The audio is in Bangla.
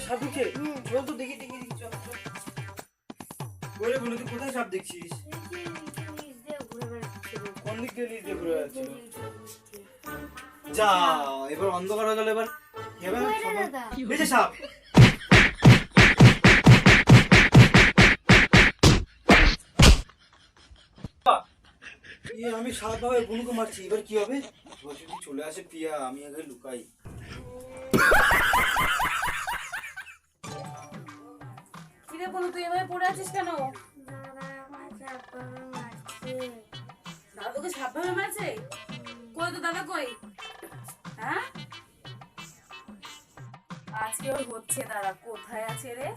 সাপ কোথায় সাপ দেখছিস? কোন দিক দিয়ে যা এবার অন্ধকার হয়ে গেল এবার। এবার সাপ। আমি সাপ ভাবে বুনুকে মারছি, এবার কি হবে? যদি চলে আসে পিয়া আমি আগে লুকাই। কিরে বলো তুই এভাবে পড়ে আছিস কেন? দাদা তোকে সাপ ভাবে মারছে? কই তো দাদা কই? হ্যাঁ? আজকে ওর হচ্ছে দাদা, কোথায় আছে রে?